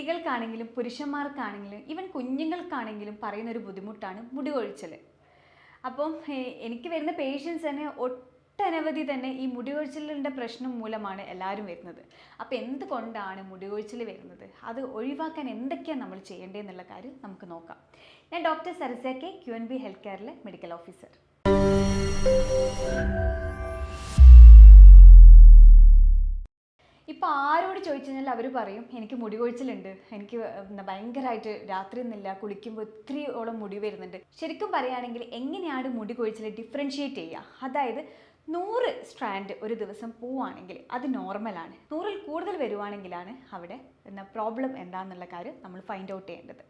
സ്ത്രീകൾക്കാണെങ്കിലും പുരുഷന്മാർക്കാണെങ്കിലും even കുഞ്ഞുങ്ങൾക്കാണെങ്കിലും പറയുന്ന ഒരു ബുദ്ധിമുട്ടാണ് മുടി കൊഴിച്ചൽ അപ്പം എനിക്ക് വരുന്ന പേഷ്യൻസ് തന്നെ ഒട്ടനവധി തന്നെ ഈ മുടി കൊഴിച്ചിലിന്റെ പ്രശ്നം മൂലമാണ് എല്ലാവരും വരുന്നത്. അപ്പോൾ എന്തുകൊണ്ടാണ് മുടി കൊഴിച്ചിൽ വരുന്നത്? അത് ഒഴിവാക്കാൻ എന്തൊക്കെയാണ് നമ്മൾ ചെയ്യേണ്ടതെന്നുള്ള കാര്യം നമുക്ക് നോക്കാം. ഞാൻ doctor Sarasa K Q N B health കെയറിലെ medical officer ഇപ്പോൾ ആരോട് ചോദിച്ചു കഴിഞ്ഞാൽ അവർ പറയും എനിക്ക് മുടി കൊഴിച്ചിലുണ്ട്. എനിക്ക് ഭയങ്കരമായിട്ട് രാത്രി നിന്നില്ല കുളിക്കുമ്പോൾ ഒത്തിരിയോളം മുടി വരുന്നുണ്ട്. ശരിക്കും പറയുകയാണെങ്കിൽ എങ്ങനെയാണ് മുടി കൊഴിച്ചിൽ ഡിഫറൻഷിയേറ്റ് ചെയ്യുക? അതായത് നൂറ് സ്ട്രാൻഡ് ഒരു ദിവസം പോവുകയാണെങ്കിൽ അത് നോർമലാണ് നൂറിൽ കൂടുതൽ വരുവാണെങ്കിലാണ് അവിടെ എന്താ പ്രോബ്ലം എന്താണെന്നുള്ള കാര്യം നമ്മൾ ഫൈൻഡ് ഔട്ട് ചെയ്യേണ്ടത്.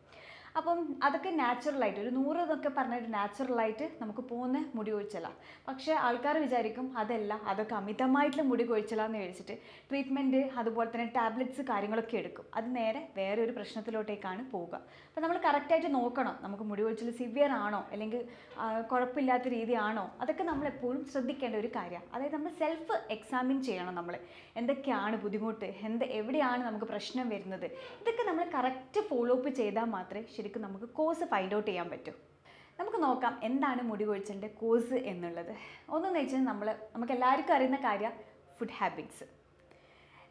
അപ്പം അതൊക്കെ നാച്ചുറലായിട്ട് ഒരു നൂറ് എന്നൊക്കെ പറഞ്ഞിട്ട് നാച്ചുറലായിട്ട് നമുക്ക് പോകുന്ന മുടി കൊഴിച്ചലാണ് പക്ഷേ ആൾക്കാർ വിചാരിക്കും അതല്ല അതൊക്കെ അമിതമായിട്ടുള്ള മുടി കൊഴിച്ചലാന്ന് കഴിച്ചിട്ട് ട്രീറ്റ്മെന്റ് അതുപോലെ തന്നെ ടാബ്ലറ്റ്സ് കാര്യങ്ങളൊക്കെ എടുക്കും. അത് നേരെ വേറെ ഒരു പ്രശ്നത്തിലോട്ടേക്കാണ് പോവുക. അപ്പോൾ നമ്മൾ കറക്റ്റായിട്ട് നോക്കണം നമുക്ക് മുടി കൊഴിച്ചിൽ സിവിയർ ആണോ അല്ലെങ്കിൽ കുഴപ്പമില്ലാത്ത രീതിയാണോ അതൊക്കെ നമ്മൾ എപ്പോഴും ശ്രദ്ധിക്കേണ്ട ഒരു കാര്യമാണ് അതായത് നമ്മൾ സെൽഫ് എക്സാമിൻ ചെയ്യണം നമ്മൾ എന്തൊക്കെയാണ് ബുദ്ധിമുട്ട്? എന്ത് എവിടെയാണ് നമുക്ക് പ്രശ്നം വരുന്നത്? ഇതൊക്കെ നമ്മൾ കറക്റ്റ് ഫോളോ അപ്പ് ചെയ്താൽ മാത്രമേ ശരിക്കും നമുക്ക് കോഴ്സ് ഫൈൻഡ് ഔട്ട് ചെയ്യാൻ പറ്റും. നമുക്ക് നോക്കാം എന്താണ് മുടി കൊഴിച്ചലിന്റെ കോഴ്സ് എന്നുള്ളത്. ഒന്നെന്ന് വെച്ചാൽ നമ്മൾ നമുക്ക് എല്ലാവർക്കും അറിയുന്ന കാര്യം ഫുഡ് ഹാബിറ്റ്സ്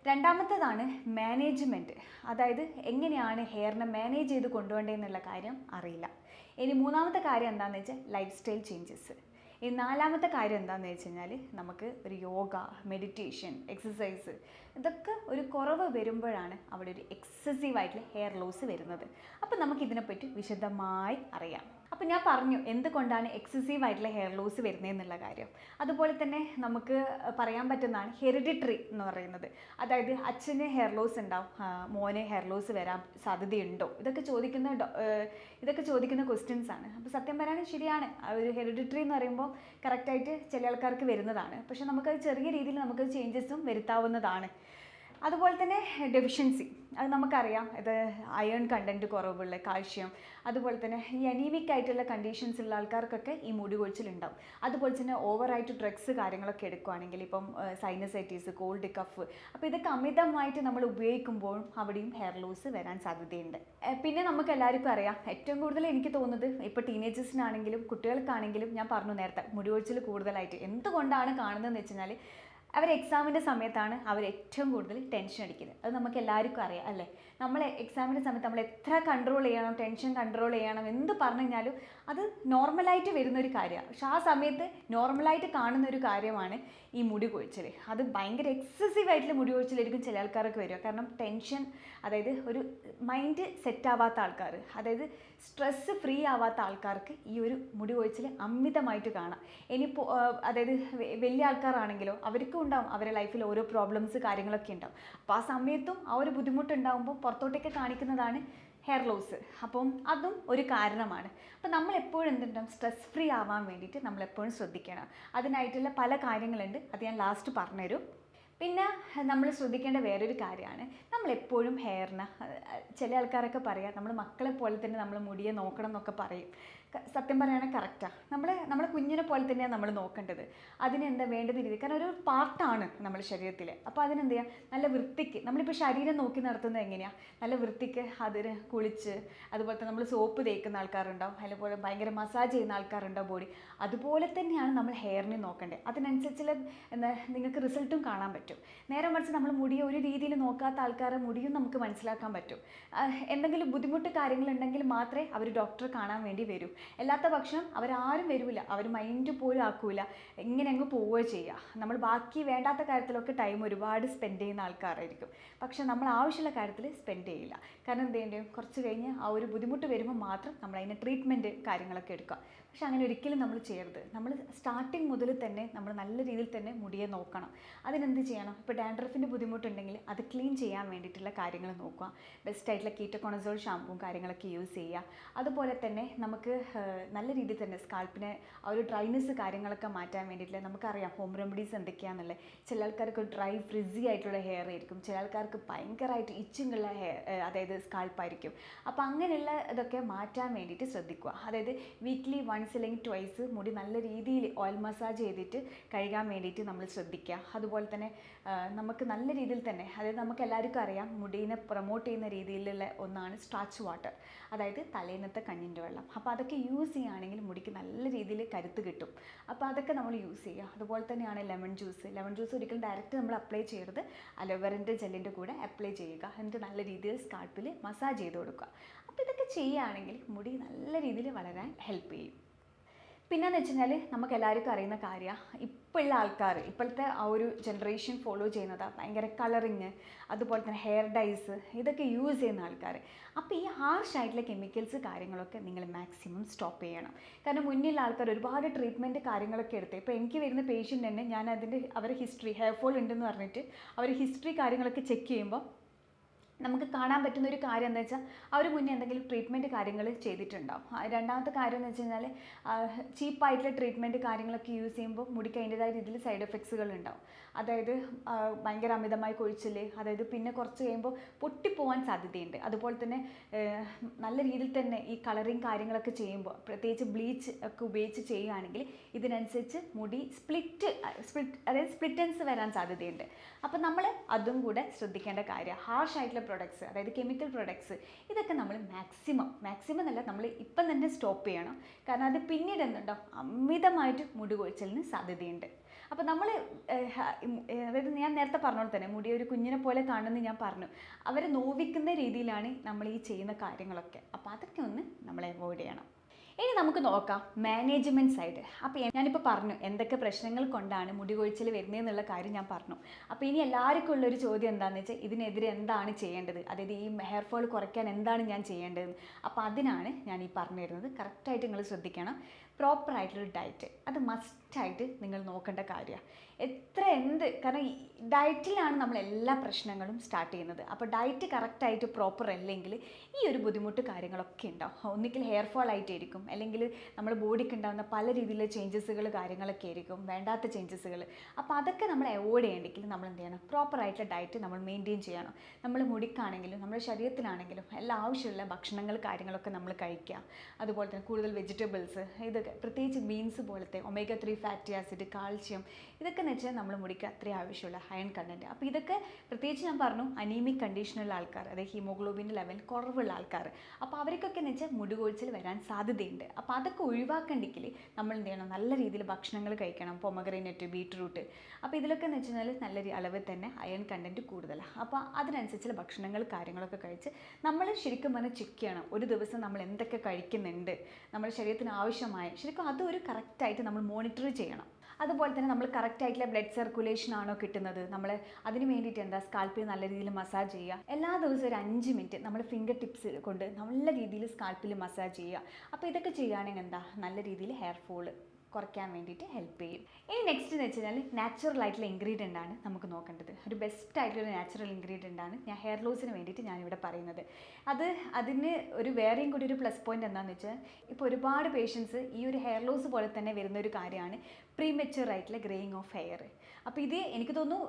രണ്ടാമത്തേതാണ് മാനേജ്മെന്റ് അതായത് എങ്ങനെയാണ് ഹെയറിനെ മാനേജ് ചെയ്ത് കൊണ്ടുപോകേണ്ടതെന്നുള്ള കാര്യം അറിയില്ല. ഇനി മൂന്നാമത്തെ കാര്യം എന്താണെന്ന് വെച്ചാൽ ലൈഫ് സ്റ്റൈൽ ചേഞ്ചസ് ഇനി നാലാമത്തെ കാര്യം എന്താണെന്ന് വെച്ച് കഴിഞ്ഞാൽ നമുക്ക് ഒരു യോഗ മെഡിറ്റേഷൻ എക്സസൈസ് ഇതൊക്കെ ഒരു കുറവ് വരുമ്പോഴാണ് അവിടെ ഒരു എക്സസീവായിട്ടുള്ള ഹെയർ ലോസ് വരുന്നത്. അപ്പോൾ നമുക്കിതിനെപ്പറ്റി വിശദമായി അറിയാം. അപ്പോൾ ഞാൻ പറഞ്ഞു എന്തുകൊണ്ടാണ് എക്സസീവ് ആയിട്ടുള്ള ഹെയർ ലോസ് വരുന്നതെന്നുള്ള കാര്യം. അതുപോലെ തന്നെ നമുക്ക് പറയാൻ പറ്റുന്നതാണ് ഹെറിഡിറ്ററി എന്ന് പറയുന്നത്. അതായത് അച്ഛന് ഹെയർ ലോസ് ഉണ്ടാവും മോന് ഹെയർ ലോസ് വരാൻ സാധ്യതയുണ്ടോ? ഇതൊക്കെ ചോദിക്കുന്ന ഇതൊക്കെ ചോദിക്കുന്ന ക്വസ്റ്റ്യൻസ് ആണ്. അപ്പോൾ സത്യം പറയാൻ ശരിയാണ്. ഒരു ഹെറിഡിറ്ററി എന്ന് പറയുമ്പോൾ കറക്റ്റായിട്ട് ചില ആൾക്കാർക്ക് വരുന്നതാണ്. പക്ഷേ നമുക്കത് ചെറിയ രീതിയിൽ നമുക്ക് ചേഞ്ചസും വരുത്താവുന്നതാണ്. അതുപോലെ തന്നെ ഡെഫിഷ്യൻസി അത് നമുക്കറിയാം. ഇത് അയൺ കണ്ടന്റ് കുറവുള്ള കാൽഷ്യം. അതുപോലെ തന്നെ ഈ അനീമിക് ആയിട്ടുള്ള കണ്ടീഷൻസ് ഉള്ള ആൾക്കാർക്കൊക്കെ ഈ മുടി കൊഴിച്ചിലുണ്ടാവും അതുപോലെ തന്നെ ഓവറായിട്ട് ഡ്രഗ്സ് കാര്യങ്ങളൊക്കെ എടുക്കുകയാണെങ്കിൽ ഇപ്പം സൈനസൈറ്റീസ് കോൾഡ് കഫ് അപ്പോൾ ഇതൊക്കെ അമിതമായിട്ട് നമ്മൾ ഉപയോഗിക്കുമ്പോഴും അവിടെയും ഹെയർ ലോസ് വരാൻ സാധ്യതയുണ്ട്. പിന്നെ നമുക്ക് എല്ലാവർക്കും അറിയാം. ഏറ്റവും കൂടുതൽ എനിക്ക് തോന്നുന്നത് ഇപ്പോൾ ടീനേജേഴ്സിനാണെങ്കിലും കുട്ടികൾക്കാണെങ്കിലും ഞാൻ പറഞ്ഞു നേരത്തെ മുടി കൊഴിച്ചിൽ കൂടുതലായിട്ട്. എന്തുകൊണ്ടാണ് കാണുന്നതെന്ന് വെച്ച് കഴിഞ്ഞാൽ അവർ എക്സാമിന്റെ സമയത്താണ് അവർ ഏറ്റവും കൂടുതൽ ടെൻഷൻ അടിക്കുന്നത്. അത് നമുക്ക് എല്ലാവർക്കും അറിയാം അല്ലേ? നമ്മൾ എക്സാമിന്റെ സമയത്ത് നമ്മൾ എത്ര കൺട്രോൾ ചെയ്യണം ടെൻഷൻ കൺട്രോൾ ചെയ്യണം എന്ത് പറഞ്ഞു കഴിഞ്ഞാലും അത് നോർമലായിട്ട് വരുന്നൊരു കാര്യമാണ്. പക്ഷെ ആ സമയത്ത് നോർമലായിട്ട് കാണുന്ന ഒരു കാര്യമാണ് ഈ മുടി കൊഴിച്ചൽ. അത് ഭയങ്കര എക്സസീവ് ആയിട്ടുള്ള മുടി കൊഴിച്ചിലായിരിക്കും ചില ആൾക്കാർക്ക് വരിക. കാരണം ടെൻഷൻ അതായത് ഒരു മൈൻഡ് സെറ്റ് ആവാത്ത ആൾക്കാർ. അതായത് സ്ട്രെസ്സ് ഫ്രീ ആവാത്ത ആൾക്കാർക്ക് ഈ ഒരു മുടി കൊഴിച്ചിൽ അമിതമായിട്ട് കാണാം. ഇനി അതായത് വലിയ ആൾക്കാരാണെങ്കിലോ അവർക്കും ഉണ്ടാവും അവരുടെ ലൈഫിൽ ഓരോ പ്രോബ്ലംസ് കാര്യങ്ങളൊക്കെ ഉണ്ടാവും. അപ്പോൾ ആ സമയത്തും ആ ഒരു ബുദ്ധിമുട്ടുണ്ടാകുമ്പോൾ പുറത്തോട്ടേക്ക് കാണിക്കുന്നതാണ് ഹെയർ ലോസ് അപ്പം അതും ഒരു കാരണമാണ്. അപ്പം നമ്മൾ എപ്പോഴും എന്തുണ്ടാവും? സ്ട്രെസ് ഫ്രീ ആവാൻ വേണ്ടിയിട്ട് നമ്മൾ എപ്പോഴും ശ്രദ്ധിക്കണം. അതിനായിട്ടുള്ള പല കാര്യങ്ങളുണ്ട്. അത് ഞാൻ ലാസ്റ്റ് പറഞ്ഞുതരും. പിന്നെ നമ്മൾ ശ്രദ്ധിക്കേണ്ട വേറൊരു കാര്യമാണ്. നമ്മളെപ്പോഴും ഹെയറിന് ചില ആൾക്കാരൊക്കെ പറയാം നമ്മൾ മക്കളെ പോലെ തന്നെ നമ്മൾ മുടിയെ നോക്കണം എന്നൊക്കെ പറയും. സത്യം പറയുകയാണെങ്കിൽ കറക്റ്റാണ് നമ്മൾ നമ്മളെ കുഞ്ഞിനെ പോലെ തന്നെയാണ് നമ്മൾ നോക്കേണ്ടത്. അതിനെന്താ വേണ്ടത് രീതി? കാരണം ഒരു പാർട്ടാണ് നമ്മുടെ ശരീരത്തിൽ അപ്പോൾ അതിനെന്ത് ചെയ്യുക നല്ല വൃത്തിക്ക്. നമ്മളിപ്പോൾ ശരീരം നോക്കി നടത്തുന്നത് എങ്ങനെയാണ് നല്ല വൃത്തിക്ക് അതിന് കുളിച്ച് അതുപോലെ തന്നെ നമ്മൾ സോപ്പ് തേക്കുന്ന ആൾക്കാരുണ്ടാവും. അതുപോലെ ഭയങ്കര മസാജ് ചെയ്യുന്ന ആൾക്കാരുണ്ടാവും ബോഡി അതുപോലെ തന്നെയാണ് നമ്മൾ ഹെയറിനെ നോക്കേണ്ടത് അതിനനുസരിച്ചുള്ള എന്താ നിങ്ങൾക്ക് റിസൾട്ടും കാണാൻ പറ്റും. നേരെ മറിച്ച് നമ്മൾ മുടിയെ ഒരു രീതിയിൽ നോക്കാത്ത ആൾക്കാരെ മുടിയും നമുക്ക് മനസ്സിലാക്കാൻ പറ്റും. എന്തെങ്കിലും ബുദ്ധിമുട്ട് കാര്യങ്ങളുണ്ടെങ്കിൽ മാത്രമേ അവർ ഡോക്ടറെ കാണാൻ വേണ്ടി വരൂ. അല്ലാത്ത പക്ഷം അവരാരും വരില്ല അവർ മൈൻഡ് പോലും ആക്കൂല. ഇങ്ങനെ അങ്ങ് പോവുകയോ ചെയ്യുക. നമ്മൾ ബാക്കി വേണ്ടാത്ത കാര്യത്തിലൊക്കെ ടൈം ഒരുപാട് സ്പെൻഡ് ചെയ്യുന്ന ആൾക്കാരായിരിക്കും. പക്ഷെ നമ്മൾ ആവശ്യമുള്ള കാര്യത്തിൽ സ്പെൻഡ് ചെയ്യില്ല. കാരണം എന്ത് ചെയ്യേണ്ടത് കുറച്ച് കഴിഞ്ഞ് ആ ഒരു ബുദ്ധിമുട്ട് വരുമ്പോൾ മാത്രം നമ്മൾ അതിന്റെ ട്രീറ്റ്മെന്റ് കാര്യങ്ങളൊക്കെ എടുക്കുക. പക്ഷെ അങ്ങനെ ഒരിക്കലും നമ്മൾ ചെയ്യരുത്. നമ്മൾ സ്റ്റാർട്ടിങ് മുതൽ തന്നെ നമ്മൾ നല്ല രീതിയിൽ തന്നെ മുടിയെ നോക്കണം. അതിനെന്ത് ചെയ്യണം? ഇപ്പോൾ ഡാൻഡ്രഫിന്റെ ബുദ്ധിമുട്ടുണ്ടെങ്കിൽ അത് ക്ലീൻ ചെയ്യാൻ വേണ്ടിയിട്ടുള്ള കാര്യങ്ങൾ നോക്കുക. ബെസ്റ്റ് ആയിട്ടുള്ള കീറ്റോകോണസോൾ ഷാമ്പും കാര്യങ്ങളൊക്കെ യൂസ് ചെയ്യുക. അതുപോലെ തന്നെ നമുക്ക് നല്ല രീതിയിൽ തന്നെ സ്കാൽപ്പിനെ ആ ഒരു ഡ്രൈനെസ് കാര്യങ്ങളൊക്കെ മാറ്റാൻ വേണ്ടിയിട്ടുള്ള നമുക്കറിയാം ഹോം റെമഡീസ് എന്തൊക്കെയാണെന്നുള്ളത്. ചില ആൾക്കാർക്ക് ഡ്രൈ ഫ്രിസി ആയിട്ടുള്ള ഹെയർ ആയിരിക്കും. ചില ആൾക്കാർക്ക് ഭയങ്കരമായിട്ട് ഇച്ചിങ്ങുള്ള ഹെയർ അതായത് സ്കാൽപ്പായിരിക്കും അപ്പോൾ അങ്ങനെയുള്ള ഇതൊക്കെ മാറ്റാൻ വേണ്ടിയിട്ട് ശ്രദ്ധിക്കുക. അതായത് വീക്ക്ലി വൺസ് വൺസ് അല്ലെങ്കിൽ ട്വൈസ് മുടി നല്ല രീതിയിൽ ഓയിൽ മസാജ് ചെയ്തിട്ട് കഴുകാൻ വേണ്ടിയിട്ട് നമ്മൾ ശ്രദ്ധിക്കുക. അതുപോലെ തന്നെ നമുക്ക് നല്ല രീതിയിൽ തന്നെ അതായത് നമുക്ക് എല്ലാവർക്കും അറിയാം മുടീനെ പ്രൊമോട്ട് ചെയ്യുന്ന രീതിയിലുള്ള ഒന്നാണ് സ്ട്രാച്ച് വാട്ടർ അതായത് തലേന്നത്തെ കഞ്ഞിന്റെ വെള്ളം. അപ്പോൾ അതൊക്കെ യൂസ് ചെയ്യുകയാണെങ്കിൽ മുടിക്ക് നല്ല രീതിയിൽ കരുത്ത് കിട്ടും. അപ്പോൾ അതൊക്കെ നമ്മൾ യൂസ് ചെയ്യുക. അതുപോലെ തന്നെയാണ് ലെമൺ ജ്യൂസ് ലെമൺ ജ്യൂസ് ഒരിക്കലും ഡയറക്റ്റ് നമ്മൾ അപ്ലൈ ചെയ്യരുത്. അലോവേറിന്റെ ജെല്ലിന്റെ കൂടെ അപ്ലൈ ചെയ്യുക. എന്നിട്ട് നല്ല രീതിയിൽ സ്കാൾപ്പിൽ മസാജ് ചെയ്ത് കൊടുക്കുക. അപ്പോൾ ഇതൊക്കെ ചെയ്യുകയാണെങ്കിൽ മുടി നല്ല രീതിയിൽ വളരാൻ ഹെൽപ്പ് ചെയ്യും. പിന്നെന്ന് വെച്ച് കഴിഞ്ഞാൽ നമുക്ക് എല്ലാവർക്കും അറിയുന്ന കാര്യമാണ് ഇപ്പോഴുള്ള ആൾക്കാർ ഇപ്പോഴത്തെ ആ ഒരു ജനറേഷൻ ഫോളോ ചെയ്യുന്നത് ഭയങ്കര കളറിങ് അതുപോലെ തന്നെ ഹെയർ ഡൈസ് ഇതൊക്കെ യൂസ് ചെയ്യുന്ന ആൾക്കാർ അപ്പോൾ ഈ ഹാർഷ് ആയിട്ടുള്ള കെമിക്കൽസ് കാര്യങ്ങളൊക്കെ നിങ്ങൾ മാക്സിമം സ്റ്റോപ്പ് ചെയ്യണം. കാരണം മുന്നിലുള്ള ആൾക്കാർ ഒരുപാട് ട്രീറ്റ്മെന്റ് കാര്യങ്ങളൊക്കെ എടുത്ത് ഇപ്പോൾ എനിക്ക് വരുന്ന പേഷ്യന്റ് തന്നെ ഞാൻ അതിന്റെ അവരെ ഹിസ്റ്ററി ഹെയർ ഫോൾ ഉണ്ടെന്ന് പറഞ്ഞിട്ട് അവർ ഹിസ്റ്ററി കാര്യങ്ങളൊക്കെ ചെക്ക് ചെയ്യുമ്പോൾ നമുക്ക് കാണാൻ പറ്റുന്ന ഒരു കാര്യം എന്താ വെച്ചാൽ അവർ മുന്നേ എന്തെങ്കിലും ട്രീറ്റ്മെന്റ് കാര്യങ്ങൾ ചെയ്തിട്ടുണ്ടാവും. രണ്ടാമത്തെ കാര്യം എന്ന് വെച്ച് കഴിഞ്ഞാൽ ചീപ്പായിട്ടുള്ള ട്രീറ്റ്മെന്റ് കാര്യങ്ങളൊക്കെ യൂസ് ചെയ്യുമ്പോൾ മുടിക്ക് അതിന്റെതായ രീതിയിൽ സൈഡ് എഫക്ട്സുകൾ ഉണ്ടാവും. അതായത് ഭയങ്കര അമിതമായി കൊഴിച്ചിൽ അതായത് പിന്നെ കുറച്ച് കഴിയുമ്പോൾ പൊട്ടിപ്പോവാൻ സാധ്യതയുണ്ട്. അതുപോലെ തന്നെ നല്ല രീതിയിൽ തന്നെ ഈ കളറിങ് കാര്യങ്ങളൊക്കെ ചെയ്യുമ്പോൾ പ്രത്യേകിച്ച് ബ്ലീച്ച് ഒക്കെ ഉപയോഗിച്ച് ചെയ്യുകയാണെങ്കിൽ ഇതിനനുസരിച്ച് മുടി സ്പ്ലിറ്റ് സ്പ്ലിറ്റ് അതായത് സ്പ്ലിറ്റൻസ് വരാൻ സാധ്യതയുണ്ട്. അപ്പോൾ നമ്മൾ അതും കൂടെ ശ്രദ്ധിക്കേണ്ട കാര്യം ഹാർഷ് ആയിട്ടുള്ള പ്രൊഡക്ട്സ് അതായത് കെമിക്കൽ പ്രൊഡക്ട്സ് ഇതൊക്കെ നമ്മൾ മാക്സിമം മാക്സിമം അല്ല നമ്മൾ ഇപ്പം തന്നെ സ്റ്റോപ്പ് ചെയ്യണം. കാരണം അത് പിന്നീട് എന്തുണ്ടോ? അമിതമായിട്ട് മുടി കൊഴിച്ചലിന് സാധ്യതയുണ്ട്. അപ്പോൾ നമ്മൾ അതായത് ഞാൻ നേരത്തെ പറഞ്ഞോളെ തന്നെ മുടി ഒരു കുഞ്ഞിനെ പോലെ കാണുമെന്ന് ഞാൻ പറഞ്ഞു. അവരെ നോവിക്കുന്ന രീതിയിലാണ് നമ്മൾ ഈ ചെയ്യുന്ന കാര്യങ്ങളൊക്കെ. അപ്പോൾ അതൊക്കെ ഒന്ന് നമ്മൾ അവോയ്ഡ് ചെയ്യണം. ഇനി നമുക്ക് നോക്കാം മാനേജ്മെന്റ് സൈഡ് അപ്പോൾ ഞാനിപ്പോൾ പറഞ്ഞു എന്തൊക്കെ പ്രശ്നങ്ങൾ കൊണ്ടാണ് മുടി കൊഴിച്ചിൽ വരുന്നതെന്നുള്ള കാര്യം ഞാൻ പറഞ്ഞു. അപ്പോൾ ഇനി എല്ലാവർക്കും ഉള്ളൊരു ചോദ്യം എന്താണെന്ന് വെച്ചാൽ ഇതിനെതിരെ എന്താണ് ചെയ്യേണ്ടത്? അതായത് ഈ ഹെയർ ഫോൾ കുറയ്ക്കാൻ എന്താണ് ഞാൻ ചെയ്യേണ്ടത് അപ്പോൾ അതിനാണ് ഞാൻ ഈ പറഞ്ഞു തരുന്നത്. കറക്റ്റായിട്ട് നിങ്ങൾ ശ്രദ്ധിക്കണം. പ്രോപ്പർ ആയിട്ടുള്ളൊരു ഡയറ്റ് അത് മസ്റ്റായിട്ട് നിങ്ങൾ നോക്കേണ്ട കാര്യമാണ് എത്ര എന്ത് കാരണം ഡയറ്റിലാണ് നമ്മൾ എല്ലാ പ്രശ്നങ്ങളും സ്റ്റാർട്ട് ചെയ്യുന്നത്. അപ്പോൾ ഡയറ്റ് കറക്റ്റായിട്ട് പ്രോപ്പർ അല്ലെങ്കിൽ ഈ ഒരു ബുദ്ധിമുട്ട് കാര്യങ്ങളൊക്കെ ഉണ്ടാവും ഒന്നുകിൽ ഹെയർ ഫോൾ ആയിട്ടായിരിക്കും. അല്ലെങ്കിൽ നമ്മുടെ ബോഡിക്ക് ഉണ്ടാകുന്ന പല രീതിയിലുള്ള ചേഞ്ചസുകൾ കാര്യങ്ങളൊക്കെ ആയിരിക്കും. വേണ്ടാത്ത ചേഞ്ചസുകൾ അപ്പോൾ അതൊക്കെ നമ്മൾ അവോയ്ഡ് ചെയ്യണമെങ്കിൽ നമ്മൾ എന്ത് ചെയ്യണം? പ്രോപ്പറായിട്ടുള്ള ഡയറ്റ് നമ്മൾ മെയിന്റെയിൻ ചെയ്യണം. നമ്മൾ മുടിക്കാണെങ്കിലും നമ്മുടെ ശരീരത്തിലാണെങ്കിലും എല്ലാ ആവശ്യമുള്ള ഭക്ഷണങ്ങൾ കാര്യങ്ങളൊക്കെ നമ്മൾ കഴിക്കുക. അതുപോലെ തന്നെ കൂടുതൽ വെജിറ്റബിൾസ് ഇതൊക്കെ പ്രത്യേകിച്ച് ബീൻസ് പോലത്തെ omega three fatty acid calcium ഇതൊക്കെ എന്ന് വെച്ചാൽ നമ്മൾ മുടിക്ക് അത്രയും ആവശ്യമുള്ള അയൺ കണ്ടന്റ് അപ്പോൾ ഇതൊക്കെ പ്രത്യേകിച്ച് ഞാൻ പറഞ്ഞു അനീമിക് കണ്ടീഷനുള്ള ആൾക്കാർ അതായത് ഹീമോഗ്ലോബിൻ ലെവൽ കുറവുള്ള ആൾക്കാർ. അപ്പോൾ അവർക്കൊക്കെ എന്ന് വെച്ചാൽ മുടികൊഴിച്ചിൽ വരാൻ സാധ്യതയുണ്ട്. അപ്പോൾ അതൊക്കെ ഒഴിവാക്കണ്ടെങ്കിൽ നമ്മൾ എന്ത് ചെയ്യണം? നല്ല രീതിയിൽ ഭക്ഷണങ്ങൾ കഴിക്കണം പൊമഗ്രൈനറ്റ് ബീട്രൂട്ട് അപ്പോൾ ഇതിലൊക്കെ എന്ന് വെച്ച് കഴിഞ്ഞാൽ നല്ല അളവ് തന്നെ അയൺ കണ്ടന്റ് കൂടുതലാണ് അപ്പോൾ അതിനനുസരിച്ചുള്ള ഭക്ഷണങ്ങൾ കാര്യങ്ങളൊക്കെ കഴിച്ച് നമ്മൾ ശരിക്കും പറഞ്ഞാൽ ചെക്ക് ചെയ്യണം. ഒരു ദിവസം നമ്മൾ എന്തൊക്കെ കഴിക്കുന്നുണ്ട്? നമ്മുടെ ശരീരത്തിന് ആവശ്യമായ ശരിക്കും അതൊരു കറക്റ്റായിട്ട് നമ്മൾ മോണിറ്റർ ചെയ്യണം. അതുപോലെ തന്നെ നമ്മൾ കറക്റ്റായിട്ടുള്ള ബ്ലഡ് സർക്കുലേഷൻ ആണോ കിട്ടുന്നത്? നമ്മൾ അതിന് വേണ്ടിയിട്ട് എന്താ സ്കാൽപ്പിൽ നല്ല രീതിയിൽ മസാജ് ചെയ്യുക. എല്ലാ ദിവസവും ഒരു അഞ്ച് മിനിറ്റ് നമ്മൾ ഫിംഗർ ടിപ്സ് കൊണ്ട് നല്ല രീതിയിൽ സ്കാൽപ്പിൽ മസാജ് ചെയ്യുക. അപ്പോൾ ഇതൊക്കെ ചെയ്യുകയാണെങ്കിൽ എന്താ? നല്ല രീതിയിൽ ഹെയർ ഫോൾ കുറയ്ക്കാൻ വേണ്ടിയിട്ട് ഹെൽപ്പ് ചെയ്യും. ഇനി നെക്സ്റ്റ് എന്ന് വെച്ച് കഴിഞ്ഞാൽ നാച്ചുറൽ ആയിട്ടുള്ള ഇൻഗ്രീഡിയന്റ് ആണ് നമുക്ക് നോക്കേണ്ടത്. ഒരു ബെസ്റ്റ് ആയിട്ടുള്ള നാച്ചുറൽ ഇൻഗ്രീഡിയന്റ് ആണ് ഞാൻ ഹെയർ ലോസിന് വേണ്ടിയിട്ട് ഞാനിവിടെ പറയുന്നത്. അത് അതിന് ഒരു വേറെയും കൂടി ഒരു പ്ലസ് പോയിന്റ് എന്താണെന്ന് വെച്ചാൽ ഇപ്പോൾ ഒരുപാട് പേഷ്യൻസ് ഈ ഒരു ഹെയർ ലോസ് പോലെ തന്നെ വരുന്ന ഒരു കാര്യമാണ് പ്രീമെച്ചുവർ ആയിട്ടുള്ള ഗ്രേയിങ് ഓഫ് ഹെയർ അപ്പോൾ ഇത് എനിക്ക് തോന്നുന്നു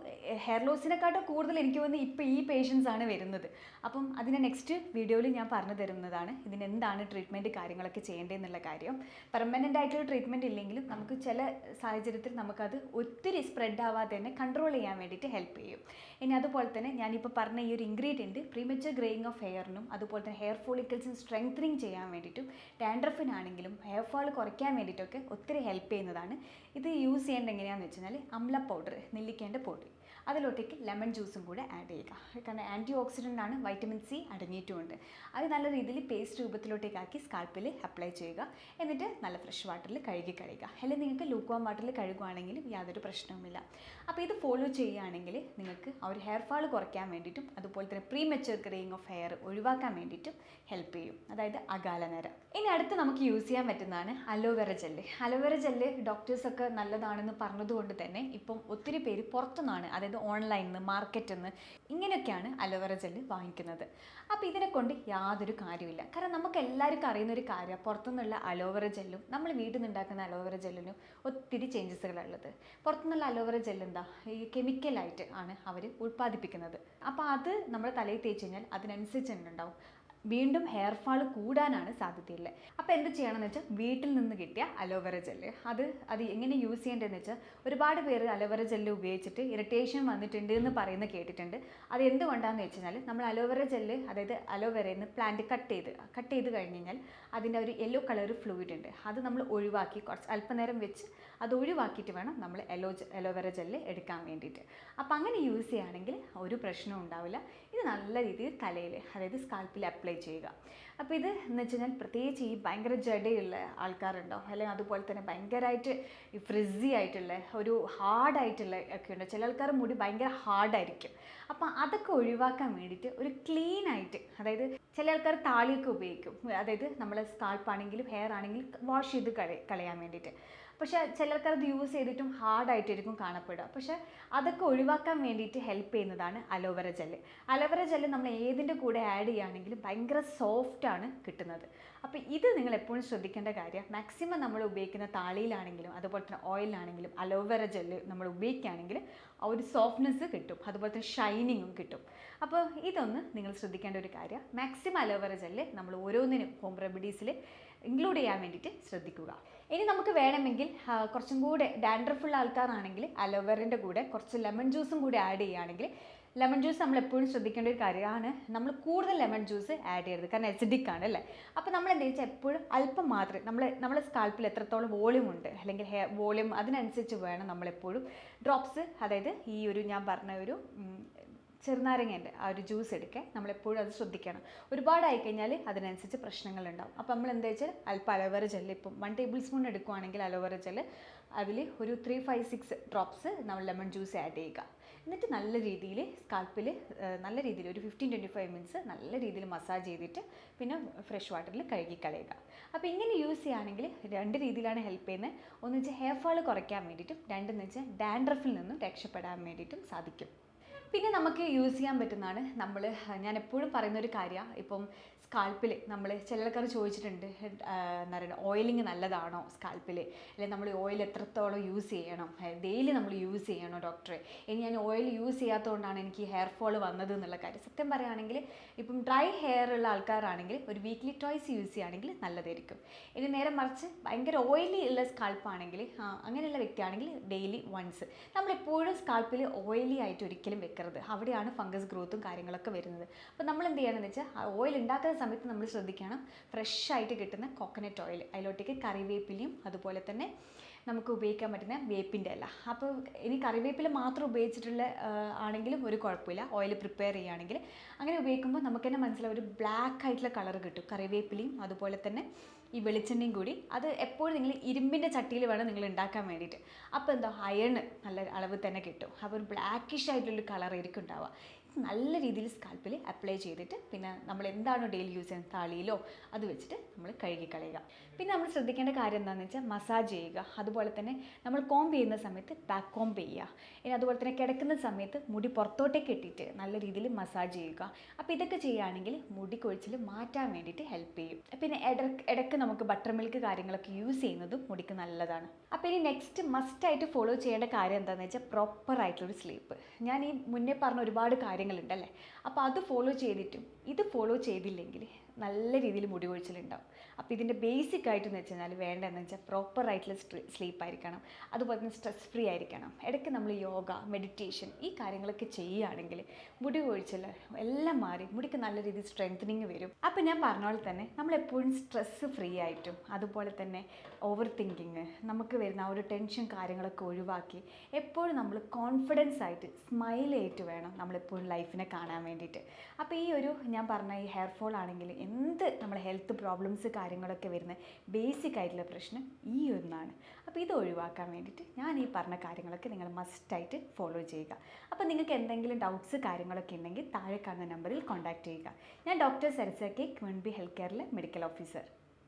ഹെയർ ലോസിനെക്കാട്ടും കൂടുതൽ എനിക്ക് തോന്നുന്നു ഇപ്പോൾ ഈ പേഷ്യൻസ് ആണ് വരുന്നത്. അപ്പം അതിനെ നെക്സ്റ്റ് വീഡിയോയിൽ ഞാൻ പറഞ്ഞു തരുന്നതാണ്. ഇതിന് എന്താണ് ട്രീറ്റ്മെന്റ് കാര്യങ്ങളൊക്കെ ചെയ്യേണ്ടതെന്നുള്ള കാര്യം. പെർമനന്റ് ആയിട്ടുള്ള ട്രീറ്റ്മെന്റ് ഇല്ലെങ്കിലും നമുക്ക് ചില സാഹചര്യത്തിൽ നമുക്കത് ഒത്തിരി സ്പ്രെഡ് ആവാതെ തന്നെ കൺട്രോൾ ചെയ്യാൻ വേണ്ടിയിട്ട് ഹെൽപ്പ് ചെയ്യും. ഇനി അതുപോലെ തന്നെ ഞാനിപ്പോൾ പറഞ്ഞ ഈ ഒരു ഇൻഗ്രീഡിയന്റ് പ്രീമച്ചർ ഗ്രേയിങ് ഓഫ് ഹെയറിനും അതുപോലെ തന്നെ ഹെയർ ഫോളിക്കിൾസും സ്ട്രെങ്തനിങ് ചെയ്യാൻ വേണ്ടിയിട്ടും ഡാൻഡ്രഫിനാണെങ്കിലും ഹെയർ ഫാൾ കുറയ്ക്കാൻ വേണ്ടിയിട്ടൊക്കെ ഒത്തിരി ഹെൽപ്പ് ചെയ്യുന്നതാണ്. ഇത് യൂസ് ചെയ്യേണ്ടത് എങ്ങനെയാണെന്ന് വെച്ചാൽ അമ്ല പൗഡർ നെല്ലിക്കേന്റെ പൊടി അതിലോട്ടേക്ക് ലെമൺ ജ്യൂസും കൂടെ ആഡ് ചെയ്യുക. കാരണം ആന്റി ഓക്സിഡന്റ് ആണ് വൈറ്റമിൻ സി അടങ്ങിയിട്ടുമുണ്ട്. അത് നല്ല രീതിയിൽ പേസ്റ്റ് രൂപത്തിലോട്ടേക്ക് ആക്കി സ്കാൽപ്പിൽ അപ്ലൈ ചെയ്യുക. എന്നിട്ട് നല്ല ഫ്രഷ് വാട്ടറിൽ കഴുകി കഴിയുക അല്ലെങ്കിൽ നിങ്ങൾക്ക് ലൂക്വാം വാട്ടറിൽ കഴുകുകയാണെങ്കിലും യാതൊരു പ്രശ്നവുമില്ല. അപ്പോൾ ഇത് ഫോളോ ചെയ്യുകയാണെങ്കിൽ നിങ്ങൾക്ക് ആ ഒരു ഹെയർ ഫാൾ കുറയ്ക്കാൻ വേണ്ടിയിട്ടും അതുപോലെ തന്നെ premature greying of hair ഒഴിവാക്കാൻ വേണ്ടിയിട്ടും ഹെൽപ്പ് ചെയ്യും. അതായത് അകാല നേരം. ഇനി അടുത്ത് നമുക്ക് യൂസ് ചെയ്യാൻ പറ്റുന്നതാണ് aloe vera gel aloe vera gel ഡോക്ടേഴ്സൊക്കെ നല്ലതാണെന്ന് പറഞ്ഞതുകൊണ്ട് തന്നെ ഇപ്പം ഒത്തിരി പേര് പുറത്തുനിന്നാണ് അതായത് ഓൺലൈനിൽ നിന്ന് മാർക്കറ്റിൽ നിന്ന് ഇങ്ങനെയൊക്കെയാണ് അലോവേറ ജെല്ല് വാങ്ങിക്കുന്നത്. അപ്പോൾ ഇതിനെ കൊണ്ട് യാതൊരു കാര്യമില്ല കാരണം നമുക്ക് എല്ലാവർക്കും അറിയുന്ന ഒരു കാര്യം പുറത്തുനിന്നുള്ള അലോവേറ ജെല്ലും നമ്മൾ വീട്ടിൽ നിന്ന് ഉണ്ടാക്കുന്ന അലോവേറ ജെല്ലിനും ഒത്തിരി ചേഞ്ചസുകളുള്ളത് പുറത്തുനിന്നുള്ള അലോവേറ ജെല്ല് എന്താ? ഈ കെമിക്കലായിട്ട് ആണ് അവർ ഉൽപ്പാദിപ്പിക്കുന്നത്. അപ്പോൾ അത് നമ്മുടെ തലയിൽ തേച്ച് കഴിഞ്ഞാൽ അതിനനുസരിച്ച് തന്നെ ഉണ്ടാവും. വീണ്ടും ഹെയർ ഫാൾ കൂടാനാണ് സാധ്യതയുള്ളത്. അപ്പോൾ എന്ത് ചെയ്യണമെന്ന് വെച്ചാൽ വീട്ടിൽ നിന്ന് കിട്ടിയ അലോവേര ജെല്ല്. അത് അത് എങ്ങനെ യൂസ് ചെയ്യേണ്ടതെന്ന് വെച്ചാൽ ഒരുപാട് പേര് അലോവേര ജെല്ല് ഉപയോഗിച്ചിട്ട് ഇറിറ്റേഷൻ വന്നിട്ടുണ്ട് എന്ന് പറയുന്നത് കേട്ടിട്ടുണ്ട്. അത് എന്തുകൊണ്ടാണെന്ന് വെച്ച് കഴിഞ്ഞാൽ നമ്മൾ അലോവേര ജെല്ല് അതായത് അലോവേരയിൽ നിന്ന് പ്ലാന്റ് കട്ട് ചെയ്ത് കട്ട് ചെയ്ത് കഴിഞ്ഞ് കഴിഞ്ഞാൽ അതിന്റെ ഒരു യെല്ലോ കളർ ഫ്ലൂയിഡ് ഉണ്ട്. അത് നമ്മൾ ഒഴിവാക്കി കുറച്ച് അല്പനേരം വെച്ച് അത് ഒഴിവാക്കിയിട്ട് വേണം നമ്മൾ എലോ അലോവേര ജെല്ല് എടുക്കാൻ വേണ്ടിയിട്ട്. അപ്പോൾ അങ്ങനെ യൂസ് ചെയ്യുകയാണെങ്കിൽ ഒരു പ്രശ്നവും ഉണ്ടാവില്ല. ഇത് നല്ല രീതിയിൽ തലയിൽ അതായത് സ്കാൽപ്പിൽ അപ്ലൈ ചെയ്യുക. അപ്പോൾ ഇത് എന്ന് വെച്ച് കഴിഞ്ഞാൽ പ്രത്യേകിച്ച് ഈ ഭയങ്കര ജടയുള്ള ആൾക്കാരുണ്ടോ? അല്ലെങ്കിൽ അതുപോലെ തന്നെ ഭയങ്കരമായിട്ട് ഈ ഫ്രിസി ആയിട്ടുള്ള ഒരു ഹാർഡായിട്ടുള്ള ഒക്കെ ഉണ്ടോ? ചില ആൾക്കാർ മുടി ഭയങ്കര ഹാർഡായിരിക്കും അപ്പോൾ അതൊക്കെ ഒഴിവാക്കാൻ വേണ്ടിയിട്ട് ഒരു ക്ലീൻ ആയിട്ട് അതായത് ചില ആൾക്കാർ താളിയൊക്കെ ഉപയോഗിക്കും. അതായത് നമ്മളെ സ്കാൾപ്പാണെങ്കിലും ഹെയർ ആണെങ്കിലും വാഷ് ചെയ്ത് കളയാൻ വേണ്ടിയിട്ട്. പക്ഷേ ചിലർക്ക് അത് യൂസ് ചെയ്തിട്ടും ഹാർഡായിട്ടായിരിക്കും കാണപ്പെടുക. പക്ഷേ അതൊക്കെ ഒഴിവാക്കാൻ വേണ്ടിയിട്ട് ഹെൽപ്പ് ചെയ്യുന്നതാണ് അലോവേര ജെല്ല് അലോവേര ജെല്ല് നമ്മൾ ഏതിന്റെ കൂടെ ആഡ് ചെയ്യുകയാണെങ്കിലും ഭയങ്കര സോഫ്റ്റാണ് കിട്ടുന്നത്. അപ്പോൾ ഇത് നിങ്ങൾ എപ്പോഴും ശ്രദ്ധിക്കേണ്ട കാര്യം മാക്സിമം നമ്മൾ ഉപയോഗിക്കുന്ന താളിയിലാണെങ്കിലും അതുപോലെ തന്നെ ഓയിലാണെങ്കിലും അലോവേര ജെല്ല് നമ്മൾ ഉപയോഗിക്കുകയാണെങ്കിൽ ആ ഒരു സോഫ്റ്റ്നെസ് കിട്ടും. അതുപോലെ തന്നെ ഷൈനിങ്ങും കിട്ടും. അപ്പോൾ ഇതൊന്ന് നിങ്ങൾ ശ്രദ്ധിക്കേണ്ട ഒരു കാര്യം മാക്സിമം അലോവേര ജെല്ല് നമ്മൾ ഓരോന്നിനും ഹോം റെമഡീസിൽ ഇൻക്ലൂഡ് ചെയ്യാൻ വേണ്ടിയിട്ട് ശ്രദ്ധിക്കുക. ഇനി നമുക്ക് വേണമെങ്കിൽ കുറച്ചും കൂടെ ഡാൻഡ്രഫുള്ള ആൾക്കാരാണെങ്കിൽ അലോവേറിന്റെ കൂടെ കുറച്ച് ലെമൺ ജ്യൂസും കൂടി ആഡ് ചെയ്യുകയാണെങ്കിൽ ലെമൺ ജ്യൂസ് നമ്മൾ എപ്പോഴും ശ്രദ്ധിക്കേണ്ട ഒരു കാര്യമാണ് നമ്മൾ കൂടുതൽ ലെമൺ ജ്യൂസ് ആഡ് ചെയ്യരുത് കാരണം അസിഡിക് ആണ് അല്ലേ? അപ്പോൾ നമ്മൾ എന്താ വെച്ചാൽ എപ്പോഴും അല്പം മാത്രമേ നമ്മൾ നമ്മുടെ സ്കാൽപ്പിൽ എത്രത്തോളം വോളിയം ഉണ്ട് അല്ലെങ്കിൽ ഹെയർ വോളിയം അതിനനുസരിച്ച് വേണം നമ്മളെപ്പോഴും ഡ്രോപ്സ് അതായത് ഈ ഒരു ഞാൻ പറഞ്ഞ ഒരു ചെറുനാരങ്ങേന്റെ ആ ഒരു ജ്യൂസ് എടുക്കുക നമ്മളെപ്പോഴും അത് ശ്രദ്ധിക്കണം. ഒരുപാടായി കഴിഞ്ഞാൽ അതിനനുസരിച്ച് പ്രശ്നങ്ങളുണ്ടാവും. അപ്പോൾ നമ്മൾ എന്താ വെച്ചാൽ അല്പം അലോവേറ ജെല്ല് ഇപ്പം വൺ ടേബിൾ സ്പൂൺ എടുക്കുവാണെങ്കിൽ അലോവേറ ജെല്ല് അതിൽ ഒരു ത്രീ ഫൈവ് സിക്സ് ഡ്രോപ്സ് നമ്മൾ ലെമൺ ജ്യൂസ് ആഡ് ചെയ്യുക. എന്നിട്ട് നല്ല രീതിയിൽ സ്കാൽപ്പിൽ നല്ല രീതിയിൽ ഒരു ഫിഫ്റ്റീൻ ട്വന്റി ഫൈവ് മിനിറ്റ്സ് നല്ല രീതിയിൽ മസാജ് ചെയ്തിട്ട് പിന്നെ ഫ്രഷ് വാട്ടറിൽ കഴുകി കളയുക. അപ്പോൾ ഇങ്ങനെ യൂസ് ചെയ്യുകയാണെങ്കിൽ രണ്ട് രീതിയിലാണ് ഹെൽപ്പ് ചെയ്യുന്നത്. ഒന്ന് വെച്ചാൽ ഹെയർ ഫാൾ കുറയ്ക്കാൻ വേണ്ടിയിട്ടും രണ്ടെന്ന് വെച്ചാൽ ഡാൻഡ്രഫിൽ നിന്നും രക്ഷപ്പെടാൻ വേണ്ടിയിട്ടും സാധിക്കും. പിന്നെ നമുക്ക് യൂസ് ചെയ്യാൻ പറ്റുന്നതാണ്. നമ്മൾ ഞാൻ എപ്പോഴും പറയുന്ന ഒരു കാര്യമാണ് ഇപ്പം സ്കാൽപ്പിൽ നമ്മൾ ചില ആൾക്കാർ ചോദിച്ചിട്ടുണ്ട് എന്താ പറയുക ഓയിലിംഗ് നല്ലതാണോ സ്കാൽപ്പിൽ അല്ലെങ്കിൽ നമ്മൾ ഓയിൽ എത്രത്തോളം യൂസ് ചെയ്യണം? ഡെയിലി നമ്മൾ യൂസ് ചെയ്യണോ ഡോക്ടറെ ഇനി ഞാൻ ഓയിൽ യൂസ് ചെയ്യാത്തതുകൊണ്ടാണ് എനിക്ക് ഹെയർ ഫോൾ വന്നത് എന്നുള്ള കാര്യം. സത്യം പറയുകയാണെങ്കിൽ ഇപ്പം ഡ്രൈ ഹെയർ ഉള്ള ആൾക്കാരാണെങ്കിൽ ഒരു വീക്ക്ലി ടോയ്സ് യൂസ് ചെയ്യുകയാണെങ്കിൽ നല്ലതായിരിക്കും. ഇനി നേരെ മറിച്ച് ഭയങ്കര ഓയിലി ഉള്ള സ്കാൽപ്പാണെങ്കിൽ അങ്ങനെയുള്ള വ്യക്തിയാണെങ്കിൽ ഡെയിലി വൺസ് നമ്മളെപ്പോഴും സ്കാൽപ്പിൽ ഓയിലി ആയിട്ട് ഒരിക്കലും വെക്കരുത് അവിടെയാണ് ഫംഗസ് ഗ്രോത്തും കാര്യങ്ങളൊക്കെ വരുന്നത്. അപ്പോൾ നമ്മൾ എന്ത് ചെയ്യണമെന്ന് വെച്ചാൽ ഓയിൽ ഉണ്ടാക്കുന്ന സമയത്ത് നമ്മൾ ശ്രദ്ധിക്കണം. ഫ്രഷ് ആയിട്ട് കിട്ടുന്ന കോക്കനട്ട് ഓയിൽ അതിലോട്ടേക്ക് കറിവേപ്പിലയും അതുപോലെ തന്നെ നമുക്ക് ഉപയോഗിക്കാൻ പറ്റുന്ന വേപ്പിന്റെ ഇല. അപ്പോൾ ഇനി കറിവേപ്പില മാത്രം ഉപയോഗിച്ചിട്ടുള്ള ആണെങ്കിലും ഒരു കുഴപ്പമില്ല. ഓയിൽ പ്രിപ്പയർ ചെയ്യുകയാണെങ്കിൽ അങ്ങനെ ഉപയോഗിക്കുമ്പോൾ നമുക്ക് തന്നെ മനസ്സിലാവും ഒരു ബ്ലാക്ക് ആയിട്ടുള്ള കളർ കിട്ടും. കറിവേപ്പിലയും അതുപോലെ തന്നെ ഈ വെളിച്ചെണ്ണയും കൂടി. അത് എപ്പോഴും നിങ്ങൾ ഇരുമ്പിന്റെ ചട്ടിയിൽ വേണം നിങ്ങൾ ഉണ്ടാക്കാൻ വേണ്ടിയിട്ട്. അപ്പോൾ എന്തോ അയൺ നല്ല അളവ് തന്നെ കിട്ടും. അപ്പോൾ ഒരു ബ്ലാക്കിഷ് ആയിട്ടുള്ളൊരു കളർ ആയിരിക്കും ഉണ്ടാവുക. നല്ല രീതിയിൽ സ്കാൽപ്പിൽ അപ്ലൈ ചെയ്തിട്ട് പിന്നെ നമ്മൾ എന്താണോ ഡെയിലി യൂസ് ചെയ്യുന്നത് താളിയിലോ അത് വെച്ചിട്ട് നമ്മൾ കഴുകി കളയുക. പിന്നെ നമ്മൾ ശ്രദ്ധിക്കേണ്ട കാര്യം എന്താണെന്ന് വെച്ചാൽ മസാജ് ചെയ്യുക. അതുപോലെ തന്നെ നമ്മൾ കോംബ് ചെയ്യുന്ന സമയത്ത് ബാക്ക് കോംബ് ചെയ്യുക. ഇനി അതുപോലെ തന്നെ കിടക്കുന്ന സമയത്ത് മുടി പുറത്തോട്ടേക്ക് ഇട്ടിട്ട് നല്ല രീതിയിൽ മസാജ് ചെയ്യുക. അപ്പോൾ ഇതൊക്കെ ചെയ്യുകയാണെങ്കിൽ മുടി കൊഴിച്ചിൽ മാറ്റാൻ വേണ്ടിയിട്ട് ഹെൽപ്പ് ചെയ്യും. പിന്നെ ഇടയ്ക്ക് ഇടയ്ക്ക് നമുക്ക് ബട്ടർ മിൽക്ക് കാര്യങ്ങളൊക്കെ യൂസ് ചെയ്യുന്നതും മുടിക്ക് നല്ലതാണ്. അപ്പോൾ ഇനി നെക്സ്റ്റ് മസ്റ്റായിട്ട് ഫോളോ ചെയ്യേണ്ട കാര്യം എന്താണെന്ന് വെച്ചാൽ പ്രോപ്പറായിട്ടുള്ളൊരു സ്ലീപ്പ് ഞാൻ ഈ മുന്നേ പറഞ്ഞ ഒരുപാട് കാര്യങ്ങളുണ്ടല്ലേ? അപ്പോൾ അത് ഫോളോ ചെയ്തിട്ടും ഇത് ഫോളോ ചെയ്തില്ലെങ്കിൽ നല്ല രീതിയിൽ മുടി കൊഴിച്ചിലുണ്ടാവും. അപ്പോൾ ഇതിന്റെ ബേസിക് ആയിട്ടെന്ന് വെച്ച് കഴിഞ്ഞാൽ വേണ്ടതെന്ന് വെച്ചാൽ പ്രോപ്പർ ആയിട്ടുള്ള സ്ലീപ്പ് ആയിരിക്കണം. അതുപോലെ തന്നെ സ്ട്രെസ് ഫ്രീ ആയിരിക്കണം. ഇടയ്ക്ക് നമ്മൾ യോഗ മെഡിറ്റേഷൻ ഈ കാര്യങ്ങളൊക്കെ ചെയ്യുകയാണെങ്കിൽ മുടി കൊഴിച്ചിൽ എല്ലാം മാറി മുടിക്ക് നല്ല രീതിയിൽ സ്ട്രെങ്തനിങ് വരും. അപ്പോൾ ഞാൻ പറഞ്ഞ പോലെ തന്നെ നമ്മളെപ്പോഴും സ്ട്രെസ്സ് ഫ്രീ ആയിട്ടും അതുപോലെ തന്നെ ഓവർ തിങ്കിങ് നമുക്ക് വരുന്ന ആ ഒരു ടെൻഷൻ കാര്യങ്ങളൊക്കെ ഒഴിവാക്കി എപ്പോഴും നമ്മൾ കോൺഫിഡൻസ് ആയിട്ട് സ്മൈൽ ആയിട്ട് വേണം നമ്മളെപ്പോഴും ലൈഫിനെ കാണാൻ വേണ്ടിയിട്ട്. അപ്പോൾ ഈ ഒരു ഞാൻ പറഞ്ഞ ഈ ഹെയർ ഫോൾ ആണെങ്കിൽ എന്ത് നമ്മുടെ ഹെൽത്ത് പ്രോബ്ലംസ് കാര്യങ്ങളൊക്കെ വരുന്ന ബേസിക് ആയിട്ടുള്ള പ്രശ്നം ഈ ഒന്നാണ്. അപ്പോൾ ഇത് ഒഴിവാക്കാൻ വേണ്ടിയിട്ട് ഞാൻ ഈ പറഞ്ഞ കാര്യങ്ങളൊക്കെ നിങ്ങൾ മസ്റ്റായിട്ട് ഫോളോ ചെയ്യുക. അപ്പോൾ നിങ്ങൾക്ക് എന്തെങ്കിലും ഡൗട്ട്സ് കാര്യങ്ങളൊക്കെ ഉണ്ടെങ്കിൽ താഴെ കാണുന്ന നമ്പറിൽ കോൺടാക്റ്റ് ചെയ്യുക. ഞാൻ doctor Sarasa K QNB health കെയറിലെ medical officer